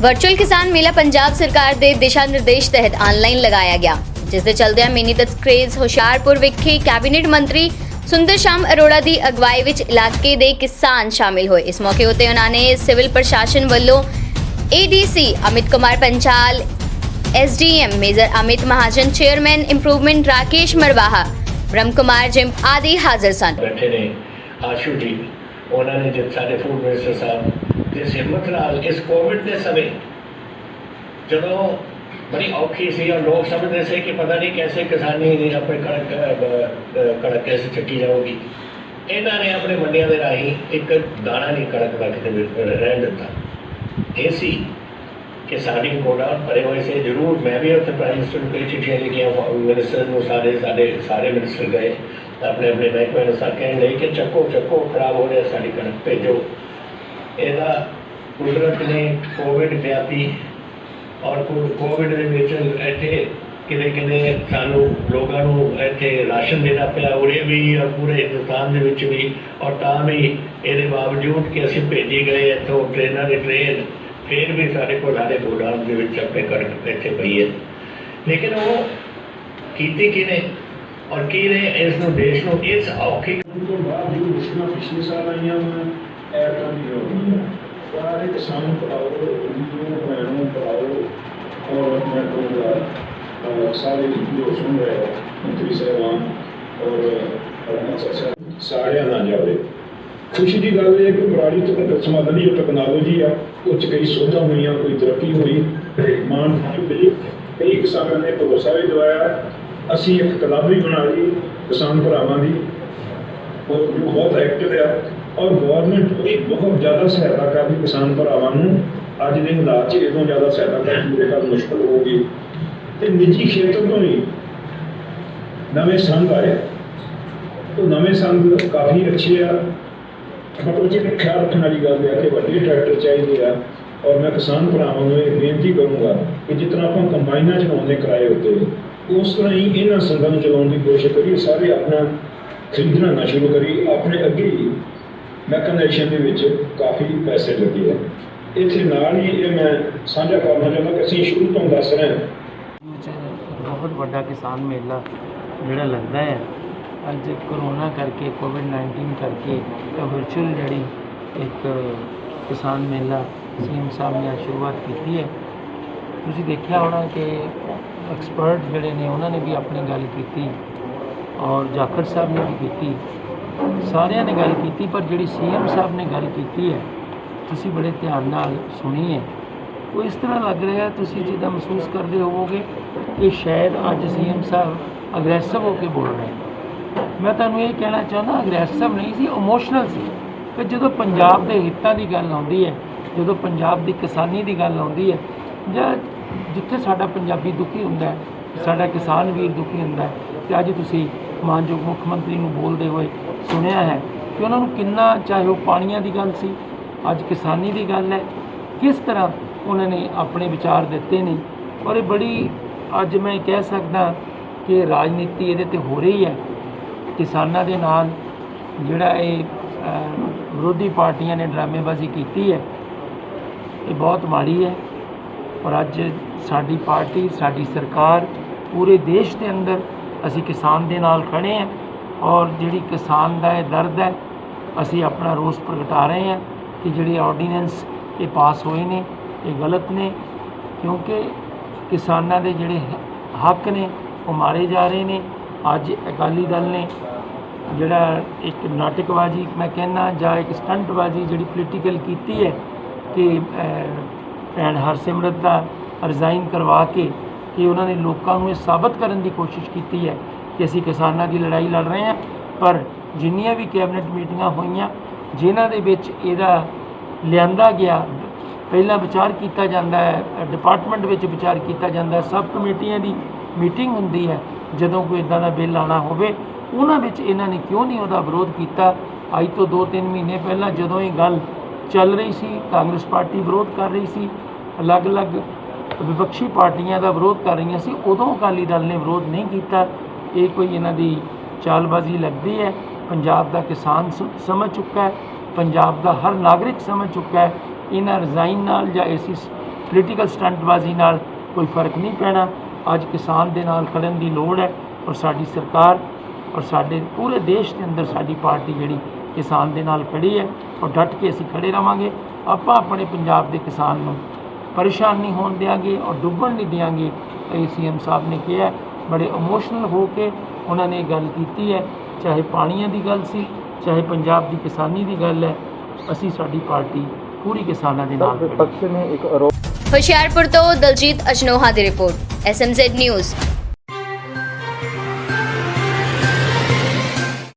Virtual ਕਿਸਾਨ ਮੇਲਾ ਪੰਜਾਬ ਸਰਕਾਰ ਦੇ ਦਿਸ਼ਾ ਨਿਰਦੇਸ਼ ਤਹਿਤ ਆਨਲਾਈਨ ਲਗਾਇਆ ਗਿਆ, ਜਿਸ ਦੇ ਚਲਦਿਆਂ ਮਿਨੀ ਤਸਕਰੇਜ਼ ਹੁਸ਼ਿਆਰਪੁਰ ਵਿਖੇ ਕੈਬਨਿਟ ਮੰਤਰੀ ਸੁੰਦਰ ਸ਼ਾਮ ਅਰੋੜਾ ਦੀ ਅਗਵਾਈ ਵਿੱਚ ਇਲਾਕੇ ਦੇ ਕਿਸਾਨ ਸ਼ਾਮਿਲ ਹੋਏ। ਇਸ ਮੌਕੇ ਉੱਤੇ ਉਹਨਾਂ ਨੇ ਸਿਵਲ ਪ੍ਰਸ਼ਾਸਨ ਵੱਲੋਂ ADC Amit Kumar Panchal SDM major Amit Mahajan, chairman improvement Rakesh Marwaha, Brahm Kumar gym ਆਦਿ ਹਾਜ਼ਰ ਸਨ। ਬੈਠੇ ਨੇ, ਆਸ਼ੂ ਜੀ, ਉਹਨਾਂ ਨੇ ਜਦ ਸਾਡੇ ਫੂਡ ਮਿਨਿਸਟਰ ਸਾਹਿਬ ਜਿਸ ਹਿੰਮਤ ਨਾਲ ਇਸ ਕੋਵਿਡ ਦੇ ਸਮੇਂ ਜਦੋਂ ਬੜੀ ਔਖੀ ਸੀ ਔਰ ਲੋਕ ਸਮਝਦੇ ਸੀ ਕਿ ਪਤਾ ਨਹੀਂ ਕੈਸੇ ਕਿਸਾਨੀ ਦੀ ਆਪਣੇ ਕਣਕ ਕਣਕ ਕੈਸੇ ਚੱਕੀ ਜਾਊਗੀ। ਇਹਨਾਂ ਨੇ ਆਪਣੇ ਮੰਡੀਆਂ ਦੇ ਰਾਹੀਂ ਇੱਕ ਦਾਣਾ ਨਹੀਂ ਕਣਕ ਦਾ ਕਿਤੇ ਰਹਿਣ ਦਿੱਤਾ। ਇਹ ਸੀ ਕਿ ਸਾਡੀ ਗੋਡਾਊਨ ਭਰੇ ਹੋਏ ਸੀ। ਜ਼ਰੂਰ ਮੈਂ ਵੀ ਉੱਥੇ ਪ੍ਰਾਈਮ ਮਿਨਿਸਟਰ ਨੂੰ ਕਈ ਚਿੱਠੀਆਂ ਲਿਖੀਆਂ ਮਿਨਿਸਟਰ ਨੂੰ ਸਾਰੇ, ਸਾਡੇ, ਸਾਰੇ ਮਿਨਿਸਟਰ ਗਏ। ਆਪਣੇ ਆਪਣੇ ਮਹਿਕਮੇ ਨੂੰ ਸਾ, ਕਹਿਣ ਲਈ ਕਿ ਚੱਕੋ ਚੱਕੋ, ਖਰਾਬ ਹੋ ਰਿਹਾ, ਸਾਡੀ ਕਣਕ ਭੇਜੋ। ਇਹਦਾ ਕੁਦਰਤ ਨੇ ਕੋਵਿਡ ਵਿਆਪੀ ਔਰ ਕੋਵਿਡ ਦੇ ਵਿੱਚ ਇੱਥੇ ਕਿਤੇ ਕਿਤੇ ਸਾਨੂੰ ਲੋਕਾਂ ਨੂੰ ਇੱਥੇ ਰਾਸ਼ਨ ਦੇਣਾ ਪਿਆ, ਉਰੇ ਵੀ ਔਰ ਪੂਰੇ ਹਿੰਦੁਸਤਾਨ ਦੇ ਵਿੱਚ ਵੀ ਔਰ ਤਾਂ ਵੀ ਇਹਦੇ ਬਾਵਜੂਦ ਕਿ ਅਸੀਂ ਭੇਜੀ ਗਏ ਇੱਥੋਂ ਟ੍ਰੇਨਾਂ ਦੇ ਟ੍ਰੇਨ ਫਿਰ ਵੀ ਸਾਡੇ ਕੋਲ ਸਾਡੇ ਗੋਦਾਮ ਦੇ ਵਿੱਚ ਆਪਣੇ ਕਣਕ ਇੱਥੇ ਪਈ ਹੈ। ਲੇਕਿਨ ਉਹ ਕੀਤੀ ਕਿਨੇ ਔਰ ਕਿਨੇ ਇਸ ਨੂੰ ਦੇਸ਼ ਨੂੰ ਇਸ ਔਖੀ ਤੋਂ ਬਾਅਦ ਜੋ ਮੁਸ਼ਕਲਾਂ ਪਿਛਲੇ ਸਾਲ ਆਈਆਂ ਵਾ ਐਰਕਾਂ ਦੀ ਹੋ ਗਈਆਂ ਸਾਰੇ ਕਿਸਾਨ ਭਰਾਓ ਵੀਰੋ ਭੈਣੋ ਭਰਾਓ ਔਰ ਮੈਂ ਕਹੂੰਗਾ ਸਾਰੇ ਜੋ ਸੁਣ ਰਹੇ ਹੋ, ਮੰਤਰੀ ਸਾਹਿਬਾਨ ਔਰ ਸਾਹਿਬ ਸਾਰਿਆਂ ਨਾਲ ਜਾਵੇ ਖੁਸ਼ੀ ਦੀ ਗੱਲ ਇਹ ਕਿ ਪਰਾਲੀ ਤੋਂ ਸਮਾਧਨ ਦੀ ਜੋ ਟੈਕਨੋਲੋਜੀ ਆ ਉਹ 'ਚ ਕਈ ਸੋਧਾਂ ਹੋਈਆਂ ਕੋਈ ਤਰੱਕੀ ਹੋਈ ਤੇ ਮਾਨ ਮਿਲੀ ਕਈ ਕਿਸਾਨਾਂ ਨੇ ਭਰੋਸਾ ਵੀ ਦਵਾਇਆ ਅਸੀਂ ਇੱਕ ਕਲੱਬ ਵੀ ਬਣਾ ਲਈ ਕਿਸਾਨ ਭਰਾਵਾਂ ਦੀ ਉਹ ਬਹੁਤ ਐਕਟਿਵ ਆ ਔਰ ਗਵਰਨਮੈਂਟ ਵੀ ਬਹੁਤ ਜ਼ਿਆਦਾ ਸਹਾਇਤਾ ਕਰਦੀ ਕਿਸਾਨ ਭਰਾਵਾਂ ਨੂੰ। ਅੱਜ ਦੇ ਹਾਲਾਤ 'ਚ ਇਦੋਂ ਜ਼ਿਆਦਾ ਸਹਾਇਤਾ ਕਰਨੀ ਮੇਰੇ ਖਿਆਲ ਮੁਸ਼ਕਲ ਗਈ। ਤੇ ਨਿੱਜੀ ਖੇਤਰ ਤੋਂ ਵੀ ਨਵੇਂ ਸੰਘ ਆਏ। ਉਹ ਨਵੇਂ ਸੰਘ ਕਾਫੀ ਅੱਛੇ ਆ। ਮਤਲਬ ਜਿਹੜੇ ਖਿਆਲ ਰੱਖਣ ਵਾਲੀ ਗੱਲ ਹੈ ਕਿ ਵੱਡੇ ਟਰੈਕਟਰ ਚਾਹੀਦੇ ਆ। ਔਰ ਮੈਂ ਕਿਸਾਨ ਭਰਾਵਾਂ ਨੂੰ ਇਹ ਬੇਨਤੀ ਕਰੂੰਗਾ ਕਿ ਜਿਸ ਤਰ੍ਹਾਂ ਆਪਾਂ ਕੰਬਾਈਨਾਂ ਚਲਾਉਂਦੇ ਕਿਰਾਏ ਉੱਤੇ, ਉਸ ਤਰ੍ਹਾਂ ਹੀ ਇਹਨਾਂ ਸੰਘਾਂ ਨੂੰ ਚਲਾਉਣ ਦੀ ਕੋਸ਼ਿਸ਼ ਕਰੀਏ। ਸਾਰੇ ਆਪਣਾ ਖਰੀਦਣਾ ਨਾ ਸ਼ੁਰੂ ਕਰੀਏ। ਆਪਣੇ ਅੱਗੇ ਮੈਕਨਾਈਜੇਸ਼ਨ ਦੇ ਵਿੱਚ ਕਾਫੀ ਪੈਸੇ ਲੱਗੇ ਆ। ਇੱਥੇ ਨਾਲ ਹੀ ਇਹ ਮੈਂ ਸਾਂਝਾ ਕਰਨਾ ਚਾਹੁੰਦਾ ਕਿ ਅਸੀਂ ਸ਼ੁਰੂ ਤੋਂ ਦੱਸ ਰਹੇ ਹਾਂ। ਬਹੁਤ ਵੱਡਾ ਕਿਸਾਨ ਮੇਲਾ ਜਿਹੜਾ ਲੱਗਦਾ ਹੈ। ਅੱਜ ਕਰੋਨਾ ਕਰਕੇ ਕੋਵਿਡ 19 ਕਰਕੇ ਵਰਚੁਅਲ ਜਿਹੜੀ ਇੱਕ ਕਿਸਾਨ ਮੇਲਾ ਸੀਐਮ ਸਾਹਿਬ ਨੇ ਅੱਜ ਸ਼ੁਰੂਆਤ ਕੀਤੀ ਹੈ। ਤੁਸੀਂ ਦੇਖਿਆ ਹੋਣਾ ਕਿ ਐਕਸਪਰਟ ਜਿਹੜੇ ਨੇ, ਉਹਨਾਂ ਨੇ ਵੀ ਆਪਣੀ ਗੱਲ ਕੀਤੀ ਔਰ ਜਾਖੜ ਸਾਹਿਬ ਨੇ ਵੀ ਕੀਤੀ। ਸਾਰਿਆਂ ਨੇ ਗੱਲ ਕੀਤੀ, ਪਰ ਜਿਹੜੀ ਸੀਐਮ ਸਾਹਿਬ ਨੇ ਗੱਲ ਕੀਤੀ ਹੈ, ਤੁਸੀਂ ਬੜੇ ਧਿਆਨ ਨਾਲ ਸੁਣੀ ਹੈ। ਉਹ ਇਸ ਤਰ੍ਹਾਂ ਲੱਗ ਰਿਹਾ ਤੁਸੀਂ ਜਿੱਦਾਂ ਮਹਿਸੂਸ ਕਰਦੇ ਹੋਵੋਗੇ ਕਿ ਸ਼ਾਇਦ ਅੱਜ ਸੀਐਮ ਸਾਹਿਬ ਅਗਰੈਸਿਵ ਹੋ ਕੇ ਬੋਲ ਰਹੇ ਮੈਂ ਤੁਹਾਨੂੰ ਇਹ ਕਹਿਣਾ ਚਾਹੁੰਦਾ ਅਗਰੈਸਿਵ ਨਹੀਂ ਸੀ ਇਮੋਸ਼ਨਲ ਸੀ। ਕਿ ਜਦੋਂ ਪੰਜਾਬ ਦੇ ਹਿੱਤਾਂ ਦੀ ਗੱਲ ਆਉਂਦੀ ਹੈ, ਜਦੋਂ ਪੰਜਾਬ ਦੀ ਕਿਸਾਨੀ ਦੀ ਗੱਲ ਆਉਂਦੀ ਹੈ, ਜਾਂ ਜਿੱਥੇ ਸਾਡਾ ਪੰਜਾਬੀ ਦੁਖੀ ਹੁੰਦਾ ਹੈ, ਸਾਡਾ ਕਿਸਾਨ ਵੀਰ ਦੁਖੀ ਹੁੰਦਾ ਹੈ, ਤੇ ਅੱਜ ਤੁਸੀਂ ਮਾਨਯੋਗ ਮੁੱਖ ਮੰਤਰੀ ਨੂੰ ਬੋਲਦੇ ਹੋਏ ਸੁਣਿਆ ਹੈ ਕਿ ਉਹਨਾਂ ਨੂੰ ਕਿੰਨਾ, ਚਾਹੇ ਉਹ ਪਾਣੀਆਂ ਦੀ ਗੱਲ ਸੀ, ਅੱਜ ਕਿਸਾਨੀ ਦੀ ਗੱਲ ਹੈ, ਕਿਸ ਤਰ੍ਹਾਂ ਉਹਨਾਂ ਨੇ ਆਪਣੇ ਵਿਚਾਰ ਦਿੱਤੇ ਨੇ? ਔਰ ਇਹ ਬੜੀ, ਅੱਜ ਮੈਂ ਕਹਿ ਸਕਦਾ ਕਿ ਰਾਜਨੀਤੀ ਇਹਦੇ ਤੇ ਹੋ ਰਹੀ ਹੈ। ਕਿਸਾਨਾਂ ਦੇ ਨਾਲ ਜਿਹੜਾ ਇਹ ਵਿਰੋਧੀ ਪਾਰਟੀਆਂ ਨੇ ਡਰਾਮੇਬਾਜ਼ੀ ਕੀਤੀ ਹੈ, ਇਹ ਬਹੁਤ ਮਾੜੀ ਹੈ। ਔਰ ਅੱਜ ਸਾਡੀ ਪਾਰਟੀ, ਸਾਡੀ ਸਰਕਾਰ ਪੂਰੇ ਦੇਸ਼ ਦੇ ਅੰਦਰ ਅਸੀਂ ਕਿਸਾਨ ਦੇ ਨਾਲ ਖੜੇ ਹਾਂ ਔਰ ਜਿਹੜੀ ਕਿਸਾਨ ਦਾ ਇਹ ਦਰਦ ਹੈ, ਅਸੀਂ ਆਪਣਾ ਰੋਸ ਪ੍ਰਗਟਾ ਰਹੇ ਹਾਂ ਕਿ ਜਿਹੜੇ ਆਰਡੀਨੈਂਸ ਇਹ ਪਾਸ ਹੋਏ ਨੇ, ਇਹ ਗਲਤ ਨੇ, ਕਿਉਂਕਿ ਕਿਸਾਨਾਂ ਦੇ ਜਿਹੜੇ ਹੱਕ ਨੇ, ਉਹ ਮਾਰੇ ਜਾ ਰਹੇ ਨੇ। ਅੱਜ ਅਕਾਲੀ ਦਲ ਨੇ ਜਿਹੜਾ ਇੱਕ ਨਾਟਕਬਾਜ਼ੀ, ਮੈਂ ਕਹਿੰਦਾ ਜਾਂ ਇੱਕ ਸਟੰਟਬਾਜ਼ੀ ਜਿਹੜੀ ਪੋਲੀਟੀਕਲ ਕੀਤੀ ਹੈ ਕਿ ਭੈਣ ਹਰਸਿਮਰਤ ਦਾ ਰਿਜ਼ਾਈਨ ਕਰਵਾ ਕੇ ਕਿ ਉਹਨਾਂ ਨੇ ਲੋਕਾਂ ਨੂੰ ਇਹ ਸਾਬਤ ਕਰਨ ਦੀ ਕੋਸ਼ਿਸ਼ ਕੀਤੀ ਹੈ ਕਿ ਅਸੀਂ ਕਿਸਾਨਾਂ ਦੀ ਲੜਾਈ ਲੜ ਰਹੇ ਹਾਂ। ਪਰ ਜਿੰਨੀਆਂ ਵੀ ਕੈਬਨਿਟ ਮੀਟਿੰਗਾਂ ਹੋਈਆਂ, ਜਿਨ੍ਹਾਂ ਦੇ ਵਿੱਚ ਇਹਦਾ ਲਿਆਂਦਾ ਗਿਆ, ਪਹਿਲਾਂ ਵਿਚਾਰ ਕੀਤਾ ਜਾਂਦਾ ਹੈ, ਡਿਪਾਰਟਮੈਂਟ ਵਿੱਚ ਵਿਚਾਰ ਕੀਤਾ ਜਾਂਦਾ ਸਭ ਕਮੇਟੀਆਂ ਦੀ ਮੀਟਿੰਗ ਹੁੰਦੀ ਹੈ, ਜਦੋਂ ਕੋਈ ਇਦਾਂ ਦਾ ਬਿੱਲ ਆਉਣਾ ਹੋਵੇ, ਉਹਨਾਂ ਵਿੱਚ ਇਹਨਾਂ ਨੇ ਕਿਉਂ ਨਹੀਂ ਉਹਦਾ ਵਿਰੋਧ ਕੀਤਾ? ਅੱਜ ਤੋਂ 2-3 ਮਹੀਨੇ ਪਹਿਲਾਂ ਜਦੋਂ ਇਹ ਗੱਲ ਚੱਲ ਰਹੀ ਸੀ, ਕਾਂਗਰਸ ਪਾਰਟੀ ਵਿਰੋਧ ਕਰ ਰਹੀ ਸੀ, ਅਲੱਗ-ਅਲੱਗ ਵਿਪਕਸ਼ੀ ਪਾਰਟੀਆਂ ਦਾ ਵਿਰੋਧ ਕਰ ਰਹੀਆਂ ਸੀ, ਉਦੋਂ ਅਕਾਲੀ ਦਲ ਨੇ ਵਿਰੋਧ ਨਹੀਂ ਕੀਤਾ। ਇਹ ਕੋਈ ਇਹਨਾਂ ਦੀ ਚਾਲਬਾਜ਼ੀ ਲੱਗਦੀ ਹੈ। ਪੰਜਾਬ ਦਾ ਕਿਸਾਨ ਸਮਝ ਚੁੱਕਾ ਹੈ। ਪੰਜਾਬ ਦਾ ਹਰ ਨਾਗਰਿਕ ਸਮਝ ਚੁੱਕਾ ਹੈ। ਇਹਨਾਂ ਰਿਜ਼ਾਈਨ ਨਾਲ ਜਾਂ ਐਸੀ ਪੋਲੀਟੀਕਲ ਸਟੰਟਬਾਜ਼ੀ ਨਾਲ ਕੋਈ ਫ਼ਰਕ ਨਹੀਂ ਪੈਣਾ। ਅੱਜ ਕਿਸਾਨ ਦੇ ਨਾਲ ਖੜਨ ਦੀ ਲੋੜ ਹੈ ਔਰ ਸਾਡੀ ਸਰਕਾਰ ਔਰ ਸਾਡੇ ਪੂਰੇ ਦੇਸ਼ ਦੇ ਅੰਦਰ ਸਾਡੀ ਪਾਰਟੀ ਜਿਹੜੀ ਕਿਸਾਨ ਦੇ ਨਾਲ ਖੜੀ ਹੈ ਔਰ ਡਟ ਕੇ ਅਸੀਂ ਖੜੇ ਰਵਾਂਗੇ। ਆਪਾਂ ਆਪਣੇ ਪੰਜਾਬ ਦੇ ਕਿਸਾਨ ਨੂੰ ਪਰੇਸ਼ਾਨ ਨਹੀਂ ਹੋਣ ਦਿਆਂਗੇ ਔਰ ਡੁੱਬਣ ਨਹੀਂ ਦਿਆਂਗੇ ਇਹ ਸੀਐਮ ਸਾਹਿਬ ਨੇ ਕਿਹਾ। ਬੜੇ ਇਮੋਸ਼ਨਲ ਹੋ ਕੇ ਉਹਨਾਂ ਨੇ ਇਹ ਗੱਲ ਕੀਤੀ ਹੈ। ਚਾਹੇ ਪਾਣੀਆਂ ਦੀ ਗੱਲ ਸੀ ਚਾਹੇ ਪੰਜਾਬ ਦੀ ਕਿਸਾਨੀ ਦੀ ਗੱਲ ਹੈ ਅਸੀਂ ਸਾਡੀ ਪਾਰਟੀ ਪੂਰੀ ਕਿਸਾਨਾਂ ਦੇ ਨਾਲ ਹੈ। ਹੁਸ਼ਿਆਰਪੁਰ ਤੋਂ ਦਲਜੀਤ ਅਜਨੋਹਾ ਦੀ ਰਿਪੋਰਟ ਐਸਐਮਜ਼ੈਡ ਨਿਊਜ਼